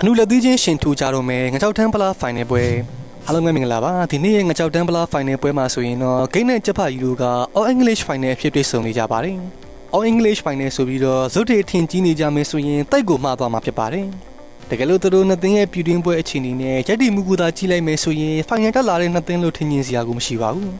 အနုလက်သီးချင်းရှင်ထူကြတော့မယ်ငကြောက်တန်းပလားဖိုင်နယ်ပွဲအားလုံးပဲမင်္ဂလာပါဒီနေ့ရဲ့ငကြောက်တန်းပလားဖိုင်နယ်ပွဲမှာဆိုရင်တော့ဂိမ်းနဲ့ဂျပယူတို့က All English Final အဖြစ်တွေ့ဆုံနေကြပါတယ် All English Final ဆိုပြီးတော့ဇုတ်တွေထင်ကြီးနေကြမယ်ဆိုရင်တိုက်ကိုမှားသွားမှာဖြစ်ပါတယ်တကယ်လို့သူတို့နှစ်သင်းရဲ့ပြည်တွင်းပွဲအခြေအနေနဲ့ရက်တီမှုကူသာကြီးလိုက်မယ်ဆိုရင်ဖိုင်နယ်တက်လာတဲ့နှစ်သင်းလို့ထင်မြင်စရာကိုမရှိပါဘူး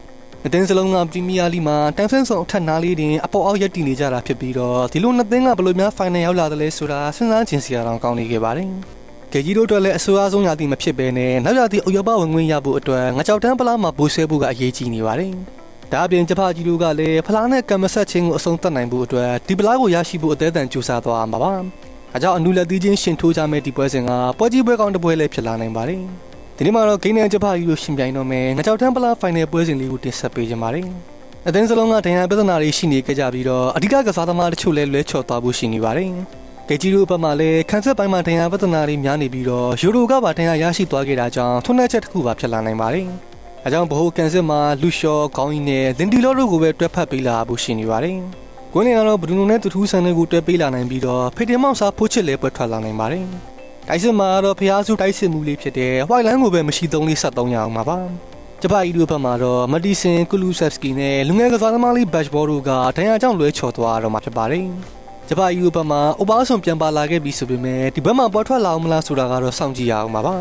နှစ်သင်းစလုံးကပရီးမီးယားလိမှာတန်ဆန်းဆောင်အထက်နားလေးတင်အပေါ်အောက်ရက်တီနေကြတာဖြစ်ပြီးတော့ဒီလိုနှစ်သင်းကဘယ်လိုများဖိုင်နယ်ရောက်လာတယ်လဲဆိုတာစဉ်းစားကြည့်စရာတော့ကောင်းနေခဲ့ပါတယ်။ ကေကြီးတို့အတွက်လည်းအဆိုအဆုံးရာသီမဖြစ်ဘဲနဲ့နောက်ရာသီအုပ်ရောပဝင်ခွင့်ရဖို့အတွက်ငကြောက်တန်းပလားမှာဘူဆဲဖို့ကအရေးကြီးနေပါတယ်။ဒါအပြင်ဂျပကြီးတို့ကလည်းဖလားနဲ့ကံမဆက်ချင်းကိုအဆုံးသတ်နိုင်ဖို့အတွက်ဒီပလားကိုရရှိဖို့အသေးအံကြိုးစားသွားမှာပါ။အဲကြောင့်အနုလက်သီးချင်းရှင်ထိုးကြမဲ့ဒီပွဲစဉ်ကပွဲကြီးပွဲကောင်းတစ်ပွဲလည်းဖြစ်လာနိုင်ပါတယ်။ဒီနေ့မှာတော့ဂိမ်းနဲ့ဂျပကြီးတို့ရှင်ပြိုင်တော့မယ်ငကြောက်တန်းပလားဖိုင်နယ်ပွဲစဉ်လေးကိုတင်ဆက်ပေးကြပါမယ်။အသင်းစလုံးကဒဏ်ရာပြဿနာတွေရှိနေကြကြပြီးတော့အဓိကကစားသမားတချို့လည်းလွဲချော်သွားဖို့ရှိနေပါတယ်။ ဂေဂျီရိုဘက်မှလည်းခန်းဆက်ပိုင်းမှာဒဏ်ရာပဿနာတွေများနေပြီးတော့ယူရိုကပါဒဏ်ရာရရှိသွားခဲ့တာကြောင့်ထုံးနှက်ချက်တစ်ခုပါဖြစ်လာနိုင်ပါတယ်။အဲကြောင့်ဘ ਹੁ ကန်စစ်မှာလူရှော့ခေါင်းကြီးနဲ့လင်တီလောတို့ကိုပဲတွဲဖက်ပေးလာဖို့ရှိနေပါတယ်။ကွင်းလင်ကတော့ဘဒူနိုနဲ့တူထူးဆန်တွေကိုတွဲပေးလာနိုင်ပြီးတော့ဖေတင်မောက်စားဖိုးချစ်လည်းပွဲထွက်လာနိုင်ပါတယ်။တိုက်စစ်မှာတော့ဖျားစုတိုက်စစ်မှုလေးဖြစ်တဲ့ဝိုင်လန်ကိုပဲမရှိသုံးလေး73ရအောင်ပါပါ။ဂျပအီဒိုဘက်မှာတော့မတီဆင်ကူလူဆက်စကီနဲ့လူငယ်ကစားသမားလေးဘတ်ဘောတို့ကဒဏ်ရာကြောင့်လွဲချော်သွားတော့မှာဖြစ်ပါတယ်။ ဂျပယူဘက်မှာအိုဘားဆွန်ပြန်ပါလာခဲ့ပြီဆိုပေမဲ့ဒီဘက်မှာပေါ်ထွက်လာအောင်မလားဆိုတာကတော့စောင့်ကြည့်ရအောင်ပါပါ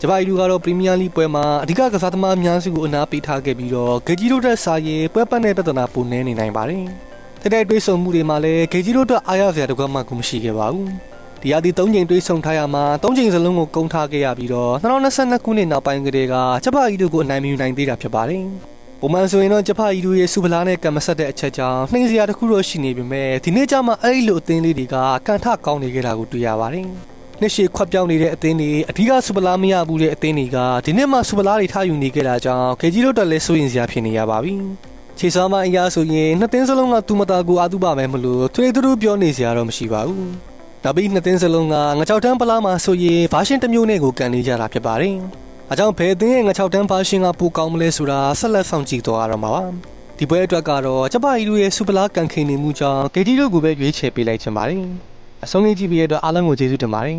ဂျပယူကတော့ပရီးမီးယားလိပွဲမှာအဓိကကစားသမားအများစုကိုအနာပေးထားခဲ့ပြီးတော့ဂေဂျီတို့တက်စာရေးပွဲပတ်တဲ့ပြဿနာပုံနေနေနိုင်ပါတယ်တဲ့တဲ့တွေးဆုံမှုတွေမှာလည်းဂေဂျီတို့တက်အားရစရာတကွမှကိုမရှိခဲ့ပါဘူးဒီရာဒီ၃ချိန်တွေးဆုံထားရမှာ၃ချိန်စလုံးကိုကုန်းထားခဲ့ရပြီးတော့2022ခုနှစ်နောက်ပိုင်းကတည်းကဂျပယူတို့ကိုအနိုင်မယူနိုင်သေးတာဖြစ်ပါတယ် ပုံမှန်ဆိုရင်တော့ဂျပအီဒူရဲ့စူပလာနဲ့ကံမဆက်တဲ့အချက်ကြောင့်နှိမ့်စရာတစ်ခုတော့ရှိနေပေမဲ့ဒီနေ့ကျမှအဲ့ဒီလိုအသင်းလေးတွေကကန်ထကောင်းနေကြတာကိုတွေ့ရပါတယ်။နှစ်ရှည်ခွက်ပြောင်းနေတဲ့အသင်းတွေအဓိကစူပလာမရဘူးတဲ့အသင်းတွေကဒီနေ့မှစူပလာတွေထားယူနေကြတာကြောင့်ခေကြီးတို့တက်လဲစိုးရင်စရာဖြစ်နေရပါပြီ။ခြေစောမအရာဆိုရင်နှစ်သင်းစလုံးကတူမတာကိုအာတုပါမယ်မလို့ထွေတူတူပြောနေစရာတော့မရှိပါဘူး။နောက်ပြီးနှစ်သင်းစလုံးကငကြောက်တန်းပလားမှာဆိုရင်ဘာရှင်တစ်မျိုးနဲ့ကိုကန်နေကြတာဖြစ်ပါတယ်။ အကြောင်းဘယ်အသင်းရဲ့င6တန်းဘာရှင်ကပိုကောင်းမလဲဆိုတာဆက်လက်ဆောင်ကြည့်သွားရမှာပါဒီပွဲအတွက်ကတော့ဂျပအီလူရဲ့စူပလာကန်ခိန်နေမှုကြောင့်ဂေတီတို့ကိုပဲရွေးချယ်ပေးလိုက်ချင်ပါတယ်အဆုံးကြီးကြည့်ပြီးရတော့အားလုံးကိုကျေးဇူးတင်ပါတယ်